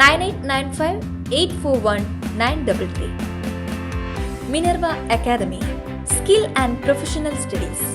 nine eight nine five eight four one nine double three. Minerva Academy skill and professional studies.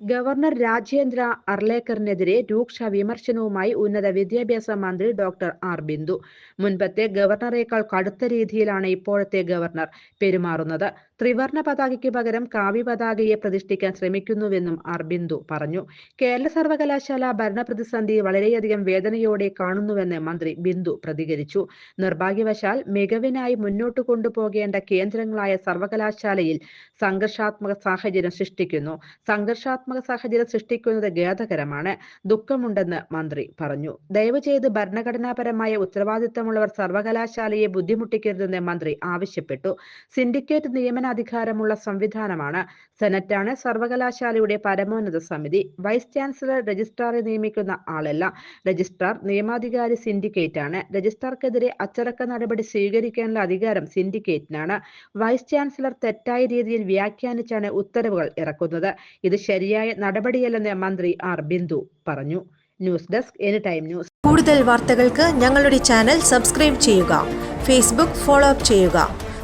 Governor Rajendra അർലേക്കറിനെതിരെ രൂക്ഷ വിമർശനവുമായി ഉന്നത വിദ്യാഭ്യാസ മന്ത്രി doctor R Bindu. മുൻപത്തെ ഗവർണറേക്കാൾ കടുത്ത രീതിയിലാണ് ഇപ്പോഴത്തെ ഗവർണർ പെരുമാറുന്നത്. ത്രിവർണ പതാകയ്ക്ക് പകരം കാവ്യ പതാകയെ പ്രതിഷ്ഠിക്കാൻ ശ്രമിക്കുന്നുവെന്നും അർബിന്ദു പറഞ്ഞു. കേരള സർവകലാശാല ഭരണ പ്രതിസന്ധി വളരെയധികം വേദനയോടെ കാണുന്നുവെന്ന് മന്ത്രി ബിന്ദു പ്രതികരിച്ചു. നിർഭാഗ്യവശാൽ മികവിനായി മുന്നോട്ട് കൊണ്ടുപോകേണ്ട കേന്ദ്രങ്ങളായ സർവകലാശാലയിൽ സംഘർഷാത്മക സാഹചര്യം സൃഷ്ടിക്കുന്നു. സംഘർഷാത്മക സാഹചര്യം സൃഷ്ടിക്കുന്നത് ഖേദകരമാണ്. ദുഃഖമുണ്ടെന്ന് മന്ത്രി പറഞ്ഞു. ദയവ് ചെയ്ത് ഭരണഘടനാപരമായ ഉത്തരവാദിത്തമുള്ളവർ സർവകലാശാലയെ ബുദ്ധിമുട്ടിക്കരുതെന്ന് മന്ത്രി ആവശ്യപ്പെട്ടു. സിൻഡിക്കേറ്റ് നിയമനാധികാരമുള്ള സംവിധാനമാണ്. സെനറ്റാണ് സർവകലാശാലയുടെ പരമോന്നത സമിതി. വൈസ് ചാൻസലർ രജിസ്ട്രാറെ നിയമിക്കുന്ന ആളല്ല. രജിസ്ട്രാർ നിയമാധികാരി സിൻഡിക്കേറ്റാണ്. രജിസ്ട്രാർക്കെതിരെ അച്ചടക്ക നടപടി സ്വീകരിക്കാനുള്ള അധികാരം സിൻഡിക്കേറ്റിനാണ്. വൈസ് ചാൻസലർ തെറ്റായ രീതിയിൽ വ്യാഖ്യാനിച്ചാണ് ഉത്തരവുകൾ ഇറക്കുന്നത്. ഇത് ശരിയായ നടപടിയല്ലെന്ന് മന്ത്രി ആർ. ബിന്ദു പറഞ്ഞു. News desk any time news. കൂടുതൽ വാർത്തകൾക്ക് ഞങ്ങളുടെ ചാനൽ സബ്സ്ക്രൈബ് ചെയ്യുക. ഫേസ്ബുക്ക് ഫോളോ അപ്പ് ചെയ്യുക.